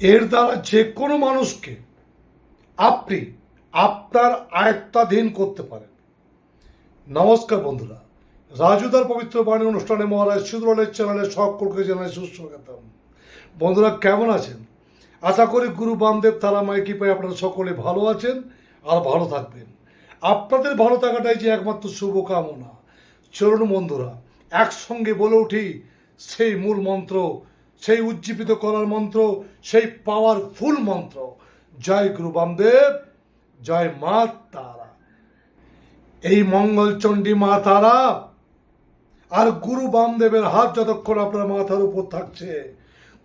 এর দ্বারা যে কোনো মানুষকে আপনি আপনার আয়ত্তাধীন করতে পারেন। নমস্কার বন্ধুরা। রাজুদার পবিত্র বাণী অনুষ্ঠানে মহারাজ সুদরলের চ্যানেলে সকলকে জানাই সুস্বাগতম। বন্ধুরা, কেমন আছেন? আশা করি গুরু বামদেব তারামায় কৃপায় আপনারা সকলে ভালো আছেন আর ভালো থাকবেন। আপনাদের ভালো থাকাটাই যে একমাত্র শুভকামনা। চলুন বন্ধুরা, একসঙ্গে বলে উঠি সেই মূল মন্ত্র সেই উজ্জীবিত করার মন্ত্র, সেই পাওয়ারফুল মন্ত্র। জয় গুরু বামদেব, জয় মা তারা। এই মঙ্গলচণ্ডী মা তারা, আর গুরু বামদেবের হাত যতক্ষণ আপনার মাথার উপর থাকছে,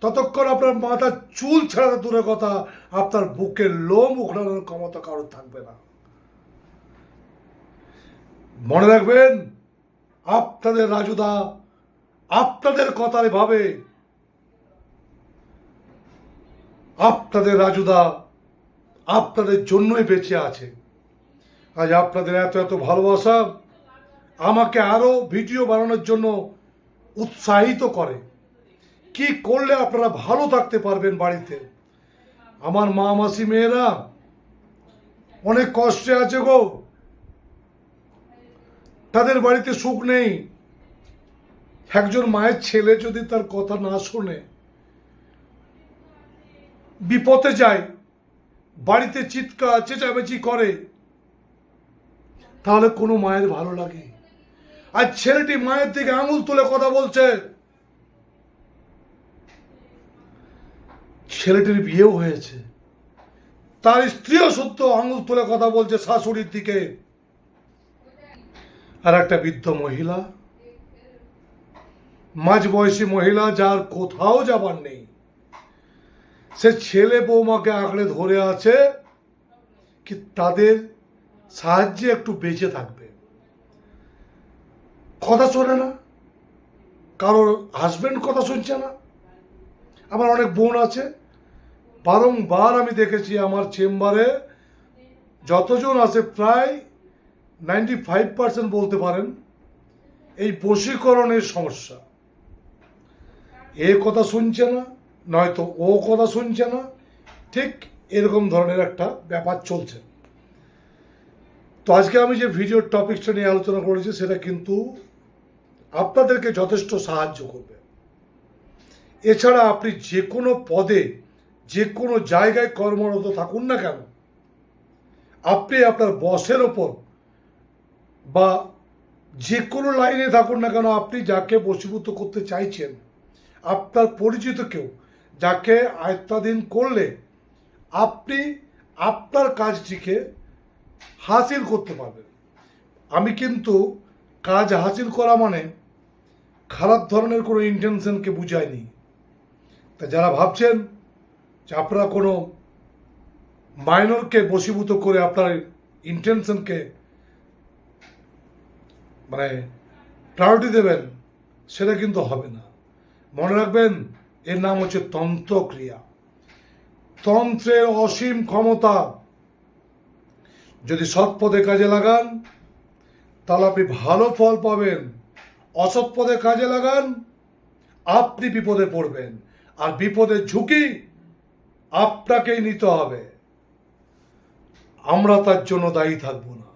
ততক্ষণ আপনার মাথার চুল ছাড়া দূরে কথা আপনার বুকের লোম উখড়ানোর ক্ষমতা কারোর থাকবে না। মনে রাখবেন, আপনাদের রাজুদা আপনাদের কথার ভাবে আপনাদের রাজুদা আপনাদের জন্যই বেঁচে আছে। আজ আপনাদের এত এত ভালোবাসা আমাকে আরও ভিডিও বানানোর জন্য উৎসাহিত করে। কি করলে আপনারা ভালো থাকতে পারবেন বাড়িতে? আমার মা মাসি মেয়েরা, অনেক কষ্টে আছে গো। তাদের বাড়িতে সুখ নেই। একজন মায়ের ছেলে যদি তার কথা না শোনে বিপদে যায়, বাড়িতে চিৎকার, চেঁচামেচি করে, তাহলে কোনো মায়ের ভালো লাগে? আর ছেলেটি মায়ের দিকে আঙুল তুলে কথা বলছে, ছেলেটির বিয়েও হয়েছে। তার স্ত্রীও সত্য আঙুল তুলে কথা বলছে শাশুড়ির দিকে। আর একটা বৃদ্ধ মহিলা মাঝ বয়সী মহিলা যার কোথাও যাবার নেই। সে ছেলে বৌমাকে আঁকড়ে ধরে আছে কি তাদের সাহায্যে একটু বেঁচে থাকবে। কথা শোনে না। কারোর হাজবেন্ড কথা শুনছে না। আমার অনেক বোন আছে। বারংবার আমি দেখেছি আমার চেম্বারে যতজন আছে প্রায় নাইনটি ফাইভ পার্সেন্ট বলতে পারেন এই বশীকরণের সমস্যা। এ কথা শুনছে না। নয়তো ও কথা শুনছে না, ঠিক এরকম ধরনের একটা ব্যাপার চলছে। তো আজকে আমি যে ভিডিওর টপিকটা নিয়ে আলোচনা করেছি, সেটা কিন্তু আপনাদেরকে যথেষ্ট সাহায্য করবে। এছাড়া আপনি যে কোনো পদে, যে কোনো জায়গায় কর্মরত থাকুন না কেন, আপনি আপনার বসের ওপর বা যে কোনো লাইনে থাকুন না কেন, আপনি যাকে বশীভূত করতে চাইছেন, আপনার পরিচিত কেউ যাকে আয়ত্তাধীন করলে আপনি আপনার কাজটিকে হাসিল করতে পারবেন। আমি কিন্তু কাজ হাসিল করা মানে খারাপ ধরনের কোনো ইন্টেনশনকে বুঝায়নি তা যারা ভাবছেন যে আপনারা কোনো মাইনরকে বশীভূত করে আপনার ইন্টেনশনকে মানে প্রায়োরিটি দেবেন, সেটা কিন্তু হবে না। মনে রাখবেন এর নাম হচ্ছে তন্ত্রক্রিয়া। তন্ত্রের অসীম ক্ষমতা। যদি সৎ পদে কাজে লাগান, তাহলে আপনি ভালো ফল পাবেন। অসৎ পদে কাজে লাগান, আপনি বিপদে পড়বেন। আর বিপদের ঝুঁকি আপনাকেই নিতে হবে। আমরা তার জন্য দায়ী থাকব না।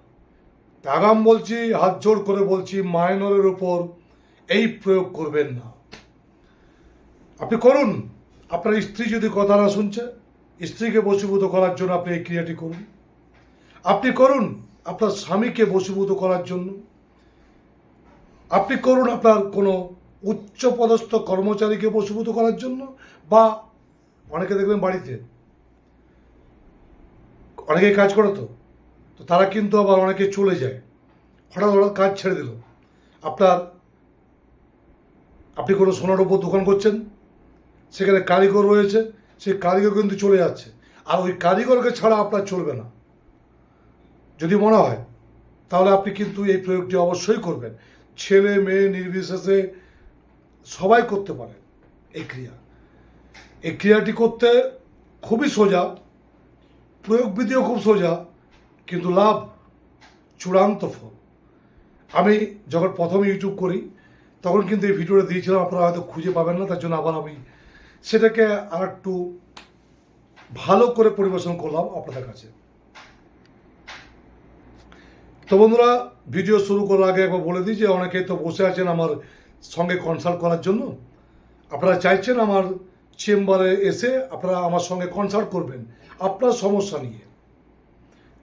আগাম বলছি, হাত জোর করে বলছি, মাইনরের উপর এই প্রয়োগ করবেন না। আপনি করুন। আপনার স্ত্রী যদি কথা না শুনছে, স্ত্রীকে বশীভূত করার জন্য আপনি এই ক্রিয়াটি করুন। আপনি করুন আপনার স্বামীকে বশীভূত করার জন্য। আপনি করুন আপনার কোনো উচ্চ পদস্থ কর্মচারীকে বশীভূত করার জন্য বা অনেকে দেখবেন বাড়িতে। অনেকে কাজ করে তো তো তারা কিন্তু আবার অনেকে চলে যায়। হঠাৎ হঠাৎ কাজ ছেড়ে দিল। আপনার, আপনি কোনো সোনার উপর দোকান করছেন? সেখানে কারিগর রয়েছে সেই কারিগর কিন্তু চলে যাচ্ছে। আর ওই কারিগরকে ছাড়া আপনার চলবে না। যদি মনে হয়, তাহলে আপনি কিন্তু এই প্রয়োগটি অবশ্যই করবেন। ছেলে, মেয়ে, নির্বিশেষে সবাই করতে পারে এই ক্রিয়া। এই ক্রিয়াটি করতে খুবই সোজা, প্রয়োগবিধিও খুব সোজা, কিন্তু লাভ চূড়ান্ত ফল। আমি যখন প্রথম ইউটিউব করি, তখন কিন্তু এই ভিডিওটা দিয়েছিলাম, আপনারা হয়তো খুঁজে পাবেন না, তার জন্য আবার আমি সেটাকে আর একটু ভালো করে পরিবেশন করলাম আপনাদের কাছে। তো বন্ধুরা, ভিডিও শুরু করার আগে একবার বলে দিই যে অনেকে তো বসে আছেন আমার সঙ্গে কনসাল্ট করার জন্য। আপনারা চাইছেন আমার চেম্বারে এসে আপনারা আমার সঙ্গে কনসাল্ট করবেন। আপনার সমস্যা নিয়ে।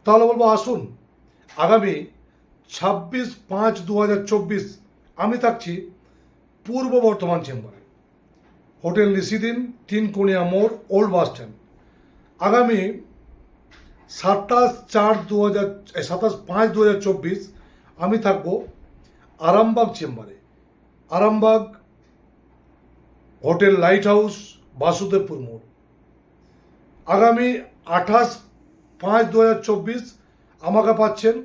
তাহলে বলব, আসুন, আগামী ছাব্বিশ পাঁচ দু আমি থাকছি পূর্ব বর্ধমান চেম্বারে। হোটেল নিশিদিন তিনকুনিয়া মোড়, ওল্ড বাস স্ট্যান্ড। আগামী সাতাশ চার দু হাজার সাতাশ পাঁচ দু হাজার চব্বিশ আমি থাকব আরামবাগ চেম্বারে। Arambagh hotel light house, Basudebpur মোড়। আগামী আঠাশ পাঁচ দু হাজার চব্বিশ আমাকে পাচ্ছেন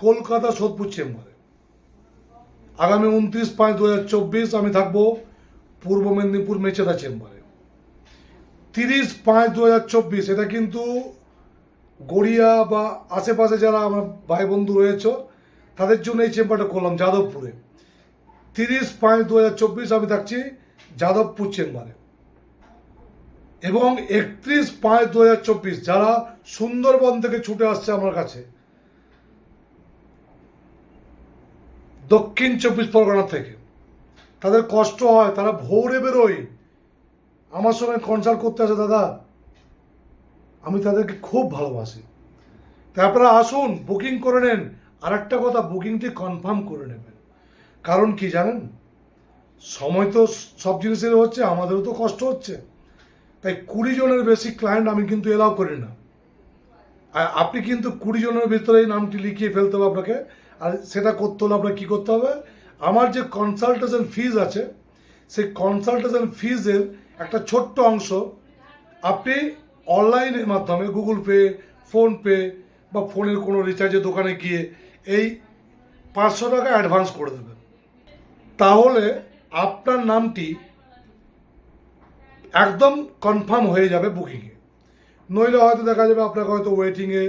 কলকাতা সোদপুর চেম্বারে। আগামী উনত্রিশ পাঁচ দু হাজার চব্বিশ আমি থাকব পূর্ব মেদিনীপুর মেচেদা চেম্বারে। তিরিশ পাঁচ দু হাজার চব্বিশ, এটা কিন্তু গড়িয়া বা আশেপাশে যারা আমার ভাই বন্ধু রয়েছে, তাদের জন্য এই চেম্বারটা করলাম যাদবপুরে। তিরিশ পাঁচ দু হাজার চব্বিশ আমি থাকছি যাদবপুর চেম্বারে। এবং একত্রিশ পাঁচ দু হাজার চব্বিশ, যারা সুন্দরবন থেকে ছুটে আসছে আমার কাছে, দক্ষিণ চব্বিশ পরগনা থেকে। তাদের কষ্ট হয়, তারা ভোরে বেরোয়। আমার সঙ্গে কনসাল্ট করতে আসে, দাদা, আমি তাদেরকে খুব ভালোবাসি। তাই আপনারা আসুন বুকিং করে নেন। আর একটা কথা বুকিংটি কনফার্ম করে নেবেন। কারণ কি জানেন? সময় তো সব জিনিসের হচ্ছে, আমাদেরও তো কষ্ট হচ্ছে। তাই কুড়ি জনের বেশি ক্লায়েন্ট আমি কিন্তু এলাও করি না। আর আপনি কিন্তু কুড়ি জনের ভিতরে এই নামটি লিখিয়ে ফেলতে হবে আপনাকে। আর সেটা করতে হলে আপনাকে কী করতে হবে? আমার যে কনসালটেশন ফিজ আছে, সেই কনসালটেশন ফিজের একটা ছোট্ট অংশ আপনি অনলাইনের মাধ্যমে গুগল পে ফোনপে বা ফোনের কোনো রিচার্জের দোকানে গিয়ে এই পাঁচশো টাকা অ্যাডভান্স করে দেবেন। তাহলে আপনার নামটি একদম কনফার্ম হয়ে যাবে বুকিংয়ে নইলে হয়তো দেখা যাবে আপনাকে হয়তো ওয়েটিংয়ে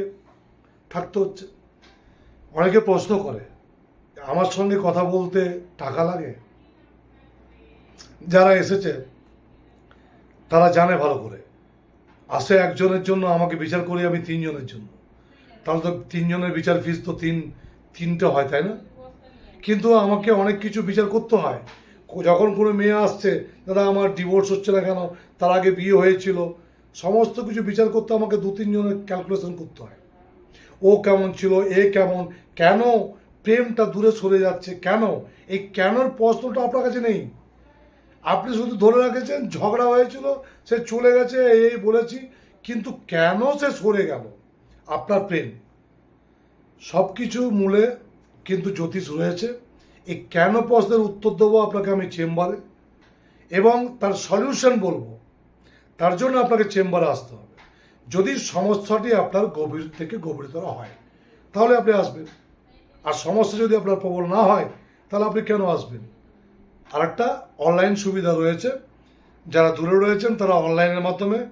থাকতে হচ্ছে। অনেকে প্রশ্ন করে আমার সঙ্গে কথা বলতে টাকা লাগে? যারা এসেছে, তারা জানে ভালো করে। আসে একজনের জন্য, আমাকে বিচার করি আমি তিনজনের জন্য। তাহলে তো তিনজনের বিচার ফিস তো তিন, তিনটে হয়, তাই না? কিন্তু আমাকে অনেক কিছু বিচার করতে হয়। যখন কোনো মেয়ে আসছে, দাদা আমার ডিভোর্স হচ্ছে না কেন? তার আগে বিয়ে হয়েছিল। সমস্ত কিছু বিচার করতে আমাকে দু তিনজনের ক্যালকুলেশন করতে হয়। ও কেমন ছিল? এ কেমন? কেন প্রেমটা দূরে সরে যাচ্ছে। কেন? এই কেনর প্রশ্নটা আপনার কাছে নেই। আপনি শুধু ধরে রেখেছেন, ঝগড়া হয়েছিল, সে চলে গেছে, এই বলেছি, কিন্তু কেন সে সরে গেল? আপনার প্রেম। সব কিছু মূলে কিন্তু জ্যোতিষ রয়েছে। এই কেন প্রশ্নের উত্তর দেবো আপনাকে আমি চেম্বারে। এবং তার সলিউশন বলব। তার জন্য আপনাকে চেম্বারে আসতে হবে। যদি সমস্যাটি আপনার গভীর থেকে গভীরতর হয়, তাহলে আপনি আসবেন। আর সমস্যা যদি আপনার প্রবল না হয়, তাহলে আপনি কেন আসবেন? আর একটা অনলাইন সুবিধা রয়েছে। যারা দূরে রয়েছেন, তারা অনলাইনের মাধ্যমে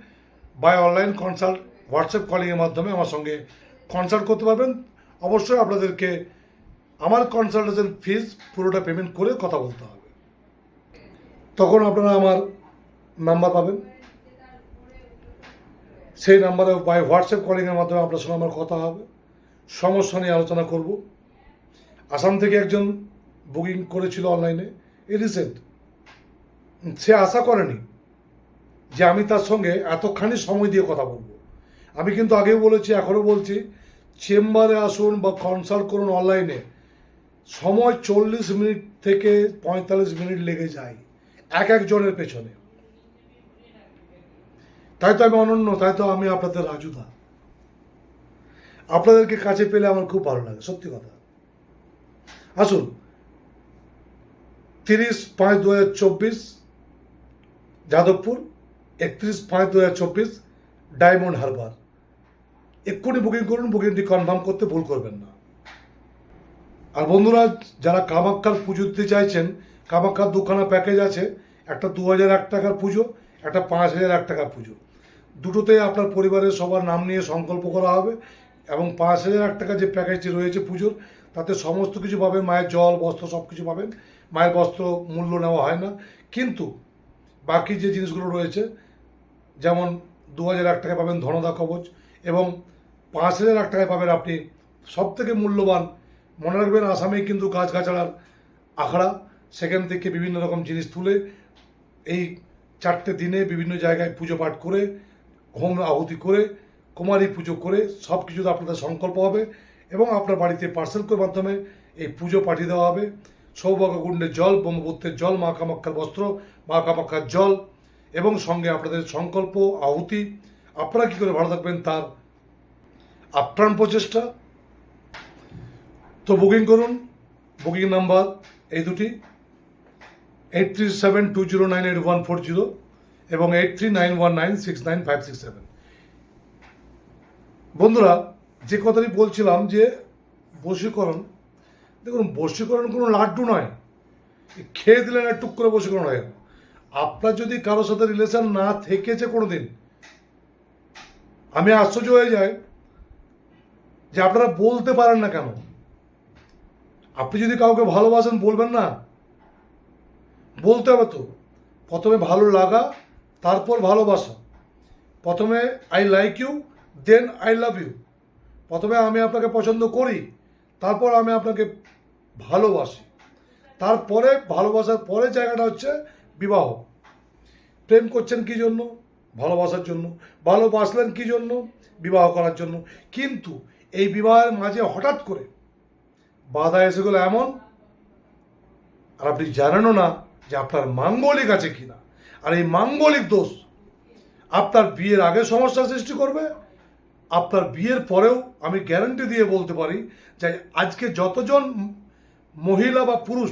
বাই অনলাইন কনসাল্ট, হোয়াটসঅ্যাপ কলিংয়ের মাধ্যমে আমার সঙ্গে কনসাল্ট করতে পারবেন। অবশ্যই আপনাদেরকে আমার কনসালটেশন ফিজ পুরোটা পেমেন্ট করে কথা বলতে হবে। তখন আপনারা আমার নাম্বার পাবেন। সেই নাম্বারে বাই হোয়াটসঅ্যাপ কলিংয়ের মাধ্যমে আপনার সঙ্গে আমার কথা হবে। সমস্যা নিয়ে আলোচনা করব। আসাম থেকে একজন বুকিং করেছিল অনলাইনে। A recent. সে আশা করেনি যে আমি তার সঙ্গে এতখানি সময় দিয়ে কথা বলব। আমি কিন্তু আগেও বলেছি, এখনও বলছি, চেম্বারে আসুন বা কনসাল্ট করুন অনলাইনে। সময় চল্লিশ মিনিট থেকে পঁয়তাল্লিশ মিনিট লেগে যায় এক একজনের পেছনে। তাই তো আমি অনন্য, তাই তো আমি আপনাদের রাজুদা। আপনাদেরকে কাছে পেলে আমার খুব ভালো লাগে, সত্যি কথা। আসুন, তিরিশ পাঁচ দু হাজার চব্বিশ যাদবপুর, একত্রিশ পাঁচ দু হাজার চব্বিশ ডায়মন্ড হারবার। এক্ষুনি বুকিং করুন, বুকিংটি কনফার্ম করতে ভুল করবেন না। আর বন্ধুরা, যারা কামাখ্যার পুজো দিতে চাইছেন, কামাখ্যার দুখানা প্যাকেজ আছে, একটা দু হাজার এক টাকার পুজো, একটা পাঁচ হাজার এক টাকার পুজো। দুটোতে আপনার পরিবারের সবার নাম নিয়ে সংকল্প করা হবে এবং পাঁচ হাজার এক টাকা যে প্যাকেজটি রয়েছে পুজোর তাতে সমস্ত কিছু পাবেন, মায়ের জল, বস্ত্র সব কিছু পাবেন। মায়ের বস্ত্র মূল্য নেওয়া হয় না। কিন্তু বাকি যে জিনিসগুলো রয়েছে, যেমন দু হাজার এক টাকায় পাবেন ধনদা কবচ এবং পাঁচ হাজার এক টাকায় পাবেন আপনি সব থেকে মূল্যবান, মনে রাখবেন আসামে কিন্তু গাছগাছাড়ার আখড়া, সেখান থেকে বিভিন্ন রকম জিনিস তুলে এই চারটে দিনে বিভিন্ন জায়গায় পুজো পাঠ করে, হোম আহুতি করে কুমারী পুজো করে সব কিছুতে আপনাদের সংকল্প হবে। এবং আপনার বাড়িতে পার্সেল করে মাধ্যমে এই পুজো পাঠিয়ে দেওয়া হবে। সৌভাগ্যকুণ্ডের জল, ব্রহ্মপুত্রের জল, মা কামাক্ষার বস্ত্র, মা কামাক্ষার জল এবং সঙ্গে আপনাদের সংকল্প, আহুতি। আপনারা কী করে ভালো থাকবেন তার আপ্রাণ প্রচেষ্টা? তো বুকিং করুন। বুকিং নাম্বার এই দুটি eight three seven two zero nine eight one four zero এবং eight three nine one nine six nine five six seven বন্ধুরা যে কথাটি বলছিলাম যে বশীকরণ, দেখুন, বশীকরণ কোনো লাড্ডু নয়। খেয়ে দিলেন আর টুক করে বশীকরণ হয়ে আপনার যদি কারোর সাথে রিলেশন না থেকেছে কোনো দিন আমি আশ্চর্য হয়ে যাই যে আপনারা বলতে পারেন না কেন। আপনি যদি কাউকে ভালোবাসেন, বলবেন না। বলতে হবে তো। প্রথমে ভালো লাগা, তারপর ভালোবাসা। প্রথমে I like you then I love you প্রথমে আমি আপনাকে পছন্দ করি, তারপর আমি আপনাকে ভালোবাসি। তারপরে, ভালোবাসার পরে জায়গাটা হচ্ছে বিবাহ। প্রেম করছেন কি জন্য? ভালোবাসার জন্য। ভালোবাসলেন কি জন্য? বিবাহ করার জন্য। কিন্তু এই বিবাহের মাঝে হঠাৎ করে বাধা এসে গেলো এমন, আর আপনি জানেনও না যে আপনার মাঙ্গলিক আছে কিনা। আর এই মাঙ্গলিক দোষ আপনার বিয়ের আগে সমস্যা সৃষ্টি করবে আপনার বিয়ের পরেও আমি গ্যারান্টি দিয়ে বলতে পারি যে আজকে যতজন মহিলা বা পুরুষ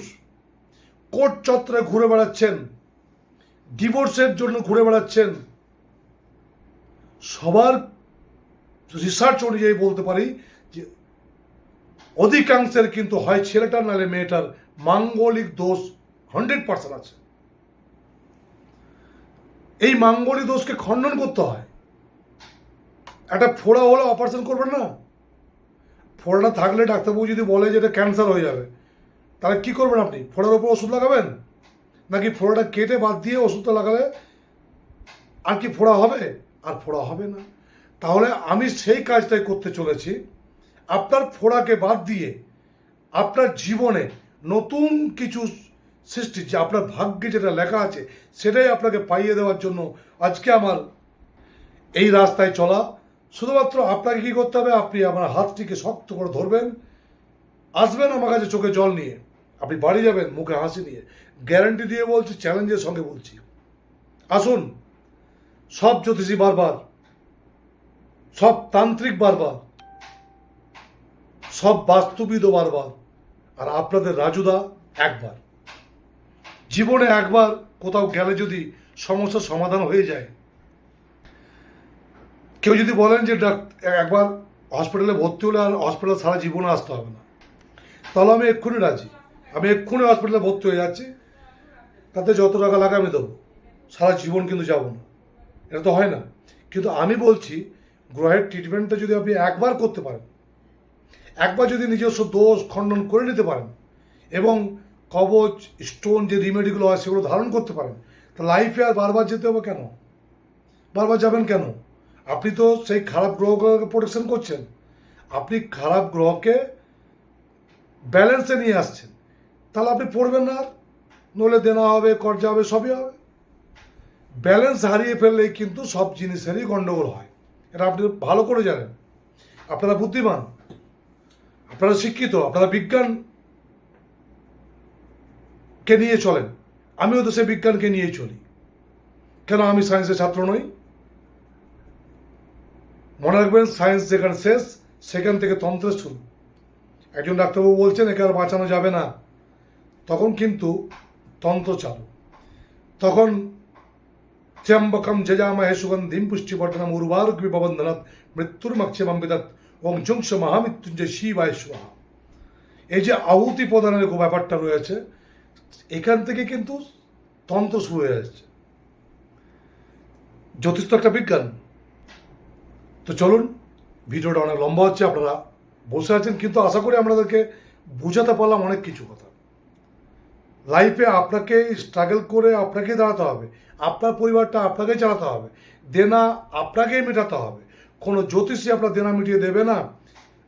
কোর্ট চত্বরে ঘুরে বেড়াচ্ছেন, ডিভোর্সের জন্য ঘুরে বেড়াচ্ছেন, সবার রিসার্চ অনুযায়ী বলতে পারি যে অধিকাংশের কিন্তু হয় ছেলেটার নালে মেয়েটার মাঙ্গলিক দোষ হান্ড্রেড পার্সেন্ট আছে। এই মাঙ্গলিক দোষকে খণ্ডন করতে হয়। একটা ফোড়া হলে অপারেশন করবেন না? ফোড়াটা থাকলে ডাক্তারবাবু যদি বলে যে এটা ক্যান্সার হয়ে যাবে, তাহলে কি করবেন আপনি? ফোড়ার ওপর ওষুধ লাগাবেন? নাকি ফোড়াটা কেটে বাদ দিয়ে ওষুধটা লাগালে আর কি ফোড়া হবে? আর ফোড়া হবে না। তাহলে আমি সেই কাজটাই করতে চলেছি। আপনার ফোড়াকে বাদ দিয়ে আপনার জীবনে নতুন কিছু সৃষ্টি, যে আপনার ভাগ্যে যেটা লেখা আছে, সেটাই আপনাকে পাইয়ে দেওয়ার জন্য আজকে আমার এই রাস্তায় চলা। শুধুমাত্র আপনাকে কী করতে হবে? আপনি আপনার হাতটিকে শক্ত করে ধরবেন। আসবেন আমার কাছে চোখে জল নিয়ে। আপনি বাড়ি যাবেন মুখে হাসি নিয়ে। গ্যারান্টি দিয়ে বলছি, চ্যালেঞ্জের সঙ্গে বলছি। আসুন। সব জ্যোতিষী বারবার। সব তান্ত্রিক বারবার। সব বাস্তুবিদও বারবার। আর আপনাদের রাজুদা একবার। জীবনে একবার কোথাও গেলে যদি সমস্যার সমাধান হয়ে যায় কেউ যদি বলেন যে একবার হসপিটালে ভর্তি হলে আর হসপিটাল সারা জীবনে আসতে হবে না। তাহলে আমি এক্ষুনি রাজি। আমি এক্ষুনি হসপিটালে ভর্তি হয়ে যাচ্ছি। তাতে যত টাকা লাগে আমি দেবো। সারা জীবন কিন্তু যাব না। এটা তো হয় না। কিন্তু আমি বলছি, গ্রহের ট্রিটমেন্টটা যদি আপনি একবার করতে পারেন, একবার যদি নিজস্ব দোষ খণ্ডন করে নিতে পারেন, এবং কবচ স্টোন যে রিমেডিগুলো হয় সেগুলো ধারণ করতে পারেন, তা লাইফে আর বারবার যেতে হবে কেন? বারবার যাবেন কেন? আপনি তো সেই খারাপ গ্রহগুলোকে প্রোটেকশন করছেন। আপনি খারাপ গ্রহকে ব্যালেন্সে নিয়ে আসছেন। তাহলে আপনি পড়বেন না আর। নইলে দেনা হবে, কর্জা হবে, সবই হবে। ব্যালেন্স হারিয়ে ফেললেই কিন্তু সব জিনিসেরই গণ্ডগোল হয়। এটা আপনি ভালো করে জানেন। আপনারা বুদ্ধিমান। আপনারা শিক্ষিত। আপনারা বিজ্ঞান কে নিয়ে চলেন। আমিও তো সেই বিজ্ঞানকে নিয়েই চলি। কেন আমি সায়েন্সের ছাত্র নই? মনে রাখবেন সায়েন্স যেখানে শেষ, সেখান থেকে তন্ত্রের শুরু। একজন ডাক্তারবাবু বলছেন, একে আর বাঁচানো যাবে না। তখন কিন্তু তন্ত্র চালু। তখন ত্র্যম্বকম যজামহে সুগন্ধিম পুষ্টিবর্ধনম উর্বারুক বিবন্ধনাথ মৃত্যুর্মক্ষেমম বিদত ওং জংশ মহামৃত্যুঞ্জয় শিবায় সুহা এই যে আহুতি প্রদানের ব্যাপারটা রয়েছে, এখান থেকে কিন্তু তন্ত্র শুরু হয়ে যাচ্ছে। জ্যোতিষ তো একটা বিজ্ঞান। তো চলুন, ভিডিওটা অনেক লম্বা হচ্ছে, আপনারা বসে আছেন, কিন্তু আশা করি আপনাদেরকে বোঝাতে পারলাম অনেক কিছু কথা। লাইফে আপনাকে স্ট্রাগল করে আপনাকেই দাঁড়াতে হবে, আপনার পরিবারটা আপনাকেই চালাতে হবে, দেনা আপনাকেই মেটাতে হবে। কোনো জ্যোতিষী আপনার দেনা মিটিয়ে দেবে না,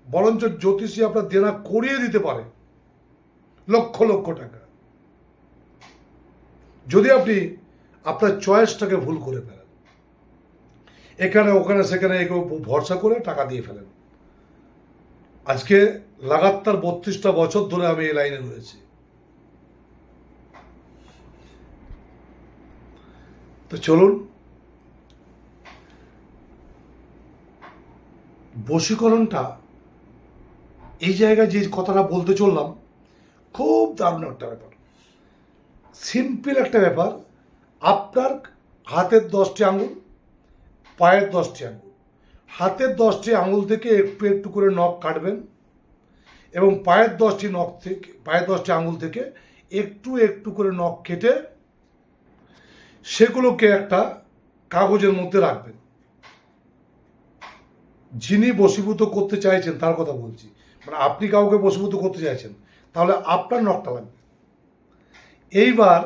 বরঞ্চ জ্যোতিষী আপনার দেনা করিয়ে দিতে পারে। লক্ষ লক্ষ টাকা। যদি আপনি আপনার চয়েসটাকে ভুল করে ফেলেন এখানে, ওখানে, সেখানে একে ভরসা করে টাকা দিয়ে ফেলেন। আজকে লাগাতার বত্রিশটা বছর ধরে আমি এই লাইনে রয়েছি। তো চলুন, বশীকরণটা, এই জায়গায় যে কথাটা বলতে চললাম, খুব দারুণ একটা ব্যাপার। সিম্পল একটা ব্যাপার, আপনার হাতের দশটি আঙুল পায়ের দশটি আঙুল। হাতের দশটি আঙুল থেকে একটু একটু করে নখ কাটবেন এবং পায়ের দশটি নখ থেকে, পায়ের দশটি আঙুল থেকে একটু একটু করে নখ কেটে সেগুলোকে একটা কাগজের মধ্যে রাখবেন। যিনি বশীভূত করতে চাইছেন, তার কথা বলছি মানে আপনি কাউকে বশীভূত করতে চাইছেন, তাহলে আপনার নখটা লাগবে। এইবার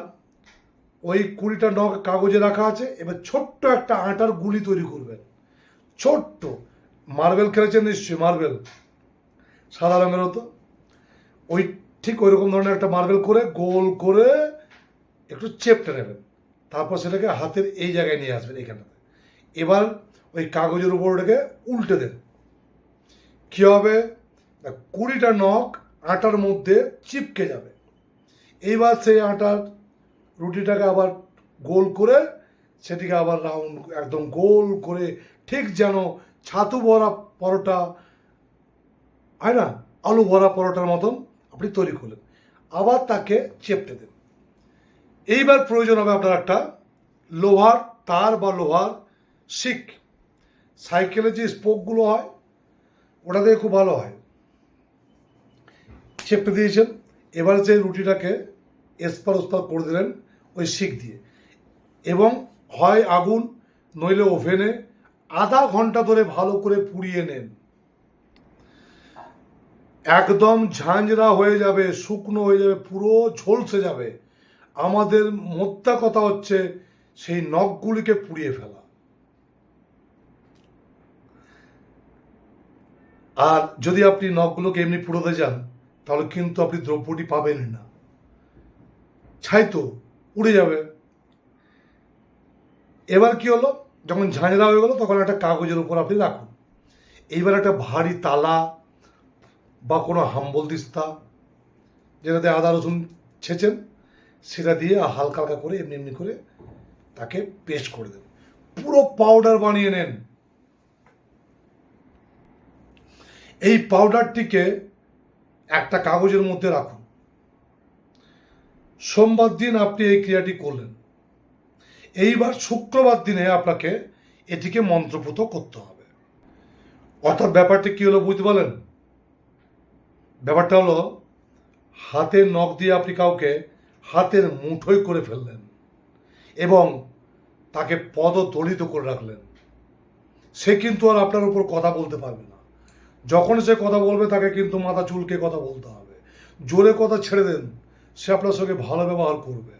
ওই কুড়িটা নখ কাগজে রাখা আছে, এবার ছোট্ট একটা আটার গুলি তৈরি করবেন। ছোট্ট। মার্বেল খেলেছেন নিশ্চয়ই, মার্বেল। সাদা রঙের হতো ওই ঠিক ওই রকম ধরনের একটা মার্বেল করে গোল করে একটু চেপটে নেবেন। তারপর সেটাকে হাতের এই জায়গায় নিয়ে আসবেন এইখানটাতে। এবার ওই কাগজের উপর ওটাকে উল্টে দেন। কী হবে? কুড়িটা নখ আটার মধ্যে চিপকে যাবে। এইবার সেই আটার রুটিটাকে আবার গোল করে সেটিকে আবার রাউন্ড একদম গোল করে ঠিক যেন ছাতু ভরা পরোটা, হয় না? আলু ভরা পরোটার মতন আপনি তৈরি করলেন। আবার তাকে চেপটে দেন। এইবার প্রয়োজন হবে আপনার একটা লোহার তার বা লোহার শিক। সাইকেলের যে স্পোকগুলো হয়, ওটা দিয়ে খুব ভালো হয়। চেপে দিয়েছেন। এবার সেই রুটিটাকে এসপার ওসপার করে দিলেন ওই শিক দিয়ে। এবং হয় আগুন, নইলে ওভেনে আধা ঘণ্টা ধরে ভালো করে পুড়িয়ে নেন। একদম ঝাঁঝরা হয়ে যাবে, শুকনো হয়ে যাবে, পুরো ঝলসে যাবে। আমাদের মোদ্দা কথা হচ্ছে সেই নখগুলিকে পুড়িয়ে ফেলা। আর যদি আপনি নখগুলোকে এমনি পুড়োতে যান, তাহলে কিন্তু আপনি দ্রব্যটি পাবেনই না। ছাই তো উড়ে যাবে। এবার কি হলো? যখন ঝাঁঝরা হয়ে গেলো, তখন একটা কাগজের উপর আপনি রাখুন। এইবার একটা ভারী তালা বা কোনো হাম্বল দিস্তা যেটাতে আদা, রসুন ছেঁচেন, সেটা দিয়ে হালকা হালকা করে এমনি এমনি করে তাকে পেস্ট করে দেন। পুরো পাউডার বানিয়ে নেন। এই পাউডারটিকে একটা কাগজের মধ্যে রাখুন। সোমবার দিন আপনি এই ক্রিয়াটি করলেন। এইবার শুক্রবার দিনে আপনাকে এটিকে মন্ত্রপুত করতে হবে। অর্থাৎ ব্যাপারটি কি হলো বুঝতে পারলেন? ব্যাপারটা হলো হাতের নখ দিয়ে আপনি কাউকে হাতের মুঠোই করে ফেললেন এবং তাকে পদদলিত করে রাখলেন। সে কিন্তু আর আপনার উপর কথা বলতে পারবে না। যখন সে কথা বলবে, তাকে কিন্তু মাথা চুলকে কথা বলতে হবে। জোরে কথা ছেড়ে দেন। সে আপনার সঙ্গে ভালো ব্যবহার করবে।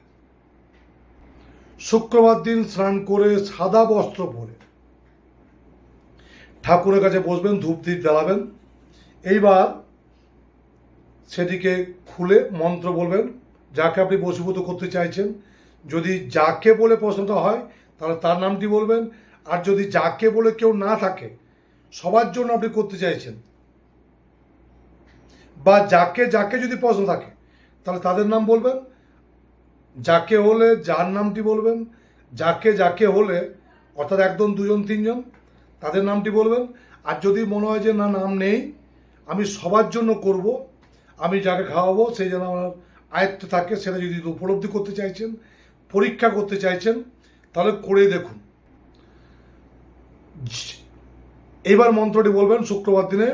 শুক্রবার দিন স্নান করে সাদা বস্ত্র পরে। ঠাকুরের কাছে বসবেন, ধূপ দ্বীপ জ্বালাবেন। এইবার সেটিকে খুলে মন্ত্র বলবেন, যাকে আপনি বশীভূত করতে চাইছেন, যদি যাকে বলে প্রশ্নটা হয়, তাহলে তার নামটি বলবেন। আর যদি যাকে বলে কেউ না থাকে, সবার জন্য আপনি করতে চাইছেন। বা যাকে যাকে যদি প্রশ্ন থাকে তাহলে তাদের নাম বলবেন? যাকে হলে যার নামটি বলবেন? যাকে যাকে হলে, অর্থাৎ একজন, দুজন, তিনজন, তাদের নামটি বলবেন? আর যদি মনে হয় যে না, নাম নেই, আমি সবার জন্য করব, আমি যাকে খাওয়াবো সেই যেন আমার আয়ত্ত থাকে, সেটা যদি উপলব্ধি করতে চাইছেন, পরীক্ষা করতে চাইছেন, তাহলে করে দেখুন। এবার মন্ত্রটি বলবেন, শুক্রবার দিনে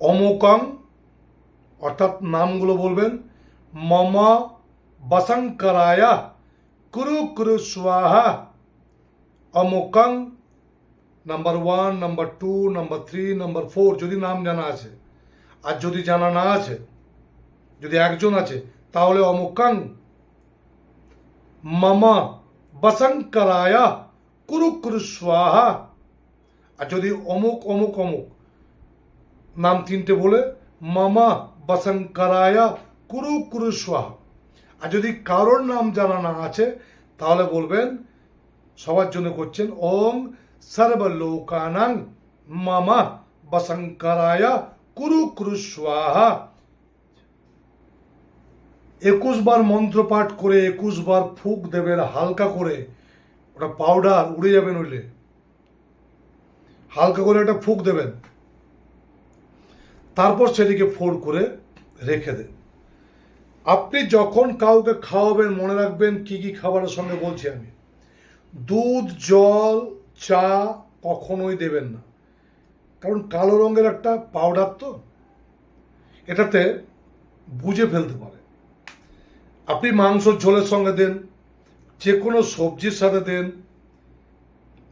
অমোকাং অর্থাৎ নামগুলো বলবেন, মমা বসঙ্করায়া কুরু কুরু স্বাহা অমোকাং number one number two number three number four যদি নাম জানা আছে। আর যদি জানা না আছে, যদি একজন আছে, তাহলে অমুকাং, মামা বসঙ্করায়া কুরু কুরু স্বাহা। আর যদি অমুক অমুক অমুক, নাম তিনটে বলে, মামা বসঙ্করায়া কুরু কুরু আর যদি কারোর নাম জানা না আছে, তাহলে বলবেন, সবার জন্য করছেন ওং সর্বলোকানাং মামা বসঙ্করায়া কুরু কুরু স্বাহা একুশ বার মন্ত্র পাঠ করে, একুশ বার ফুক দেবেন হালকা করে, ওটা পাউডার উড়ে যাবে নইলে। হালকা করে একটা ফুক দেবেন। তারপর সেটিকে ফোল্ড করে রেখে দেন আপনি যখন কাউকে খাওয়াবেন, মনে রাখবেন কি কি খাবারের সঙ্গে বলছি আমি। দুধ, জল, চা কখনোই দেবেন না। কারণ কালো রঙের একটা পাউডার তো। এটাতে বুঝে ফেলতে পারে। আপনি মাংস ঝোলের সঙ্গে দেন যে কোনো সবজির সাথে দেন,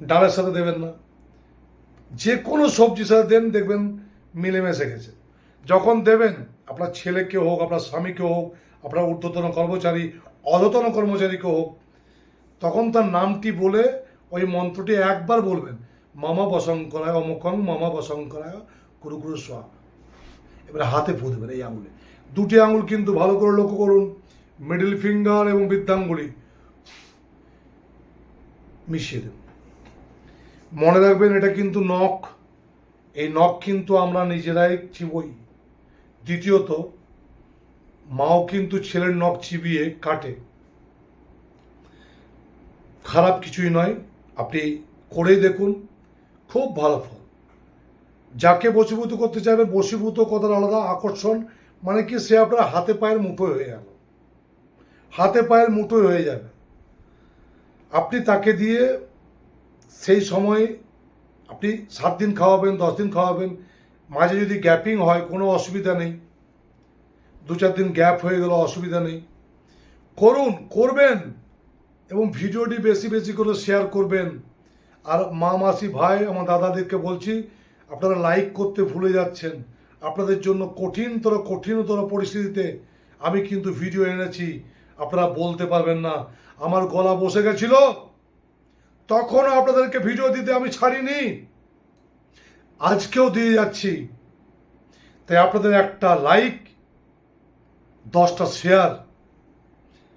ডালের সাথে দেবেন না। যে কোনো সবজির সাথে দেন, দেখবেন মিলেমিশে গেছে। যখন দেবেন, আপনার ছেলেকে হোক, আপনার স্বামীকে হোক, আপনার ঊর্ধ্বতন কর্মচারী, অধতন কর্মচারীকে হোক, তখন তার নামটি বলে ওই মন্ত্রটি একবার বলবেন, মামা বসঙ্করায় অমুকং মামা বসঙ্করায় কুরু কুরু সোয়া এবারে হাতে ফু দেবেন এই আঙুলে। দুটি আঙুল কিন্তু ভালো করে লক্ষ্য করুন মিডল ফিঙ্গার এবং বৃদ্ধাঙ্গুলি মিশিয়ে দেব মনে রাখবেন, এটা কিন্তু নখ। এই নখ কিন্তু আমরা নিজেরাই চিবই। দ্বিতীয়ত, মাও কিন্তু ছেলের নখ চিবিয়ে কাটে। খারাপ কিছুই নয়, আপনি করেই দেখুন, খুব ভালো ফল। যাকে বশীভূত করতে চাইবেন, বশীভূত কথার আলাদা আকর্ষণ মানে কি সে আপনার হাতে পায়ের মুঠোয় হয়ে গেল। হাতে পায়ের মুঠোয় হয়ে যাবে। আপনি তাকে দিয়ে সেই সময় আপনি সাত দিন খাওয়াবেন, দশ দিন খাওয়াবেন, মাঝে যদি গ্যাপিং হয়, কোনো অসুবিধা নেই। দু চার দিন গ্যাপ হয়ে গেল, অসুবিধা নেই। করুন, করবেন এবং ভিডিওটি বেশি বেশি করে শেয়ার করবেন। আর মা, মাসি, ভাই, আমার দাদাদেরকে বলছি, আপনারা লাইক করতে ভুলে যাচ্ছেন। আপনাদের জন্য কঠিনতর কঠিনতর পরিস্থিতিতে আমি কিন্তু ভিডিও এনেছি। আপনারা বলতে পারবেন না। আমার গলা বসে গেছিল। তখন আপনাদেরকে ভিডিও দিতে আমি ছাড়িনি। আজকেও দিয়ে যাচ্ছি। তাই আপনাদের একটা লাইক, দশটা শেয়ার।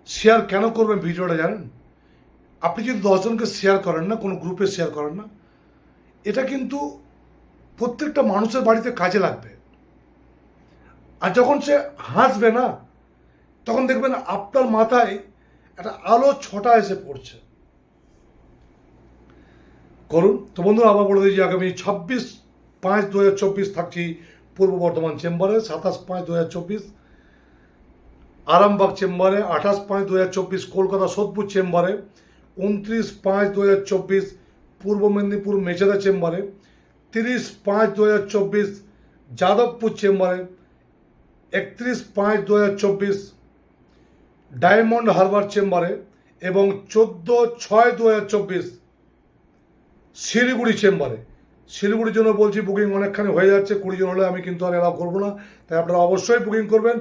শেয়ার কেন করবেন ভিডিওটা জানেন? আপনি যদি দশজনকে শেয়ার করেন না, কোনো গ্রুপে শেয়ার করেন না, এটা কিন্তু প্রত্যেকটা মানুষের বাড়িতে কাজে লাগবে। আর যখন সে হাসবে না, তখন দেখবেন আপনার মাথায় একটা আলো ছটা এসে পড়ছে। করুন। তো বন্ধুরা, আবার বলে দিয়েছি আগামী ছাব্বিশ পাঁচ দু হাজার চব্বিশ থাকছি পূর্ব বর্ধমান চেম্বারে, সাতাশ পাঁচ দু হাজার চব্বিশ আরামবাগ চেম্বারে, আঠাশ পাঁচ দু হাজার চব্বিশ কলকাতা সোদপুর চেম্বারে, উনত্রিশ পাঁচ দু হাজার চব্বিশ পূর্ব মেদিনীপুর মেচেদা চেম্বারে, তিরিশ পাঁচ দু হাজার চব্বিশ যাদবপুর চেম্বারে, একত্রিশ পাঁচ দু হাজার চব্বিশ ডায়মন্ড হারবার চেম্বারে এবং চোদ্দ ছয় দু হাজার চব্বিশ শিলিগুড়ি চেম্বারে। শিলিগুড়ির জন্য বলছি বুকিং অনেকখানি হয়ে যাচ্ছে, কুড়ি জন হলে আমি কিন্তু আর এলাও করব না। তাই আপনারা অবশ্যই বুকিং করবেন।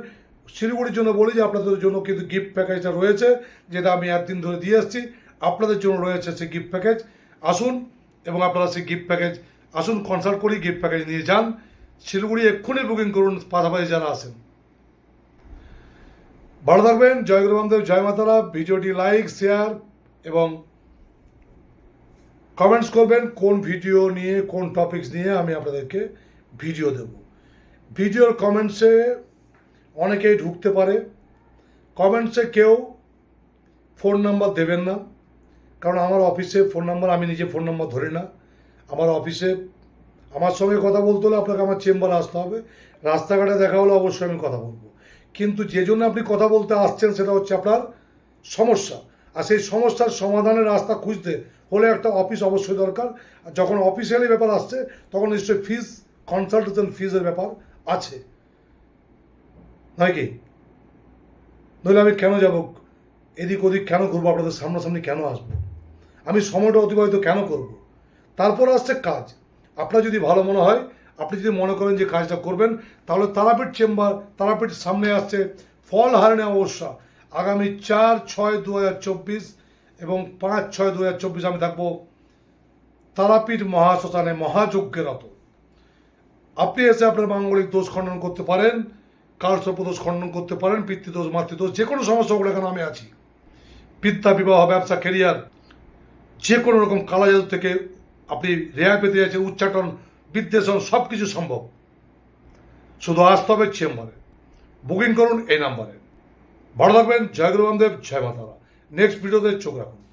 শিলিগুড়ির জন্য বলি যে আপনাদের জন্য কিন্তু গিফট প্যাকেজটা রয়েছে, যেটা আমি একদিন ধরে দিয়ে আসছি। আপনাদের জন্য রয়েছে সেই গিফট প্যাকেজ আসুন এবং আপনারা সেই গিফট প্যাকেজ আসুন কনসাল্ট করি গিফট প্যাকেজ নিয়ে যান। শিলিগুড়ি এক্ষুনি বুকিং করুন, পাশাপাশি যারা আসেন ভালো থাকবেন, জয় গুরু জয় মাতারা। ভিডিওটি লাইক শেয়ার এবং কমেন্টস করবেন, কোন ভিডিও নিয়ে, কোন টপিকস নিয়ে আমি আপনাদেরকে ভিডিও দেব। ভিডিওর কমেন্টসে অনেকেই ঢুকতে পারে। কমেন্টসে কেউ ফোন নাম্বার দেবেন না। কারণ আমার অফিসে ফোন নাম্বার আমি নিজে ফোন নাম্বার ধরি না। আমার অফিসে আমার সঙ্গে কথা বলতে হলে আপনাকে আমার চেম্বারে আসতে হবে। রাস্তাঘাটে দেখা হলে অবশ্যই আমি কথা বলব। কিন্তু যে জন্য আপনি কথা বলতে আসছেন, সেটা হচ্ছে আপনার সমস্যা। আর সেই সমস্যার সমাধানের রাস্তা খুঁজতে হলে একটা অফিস অবশ্যই দরকার। যখন অফিসিয়ালি ব্যাপার আসছে, তখন নিশ্চয়ই ফিস কনসালটেশন ফিজের ব্যাপার আছে। নয় কি? নইলে আমি কেন যাব? এদিক ওদিক কেন ঘুরবো? আপনাদের সামনাসামনি কেন আসব? আমি সময়টা অতিবাহিত কেন করব? তারপর আসছে কাজ। আপনার যদি ভালো মনে হয়, আপনি যদি মনে করেন যে কাজটা করবেন, তাহলে তারাপীঠ চেম্বার, তারাপীঠ সামনে আসছে, ফল হারণে অবশ্যা আগামী চার ছয় দু এবং পাঁচ ছয় দু হাজার চব্বিশ আমি থাকব তারাপীঠ মহাশ্মশানে মহাযজ্ঞেরত আপনি এসে আপনার মাঙ্গলিক দোষ খণ্ডন করতে পারেন, কালসর্প দোষ খণ্ডন করতে পারেন পিতৃদোষ মাতৃদোষ যে কোনো সমস্যা হলে এখানে আমি আছি। বিদ্যা বিবাহ, ব্যবসা কেরিয়ার যে কোনো রকম কালাজাদু থেকে আপনি রেহাই পেতে যাচ্ছেন, উচ্চাটন, বিদ্বেষণ সব কিছু সম্ভব। শুধু আসতে হবে চেম্বারে। বুকিং করুন এই নাম্বারে। ভালো থাকবেন জয় গুরু বামদেব জয় মাতারা নেক্সট ভিডিওতে চোখ রাখুন।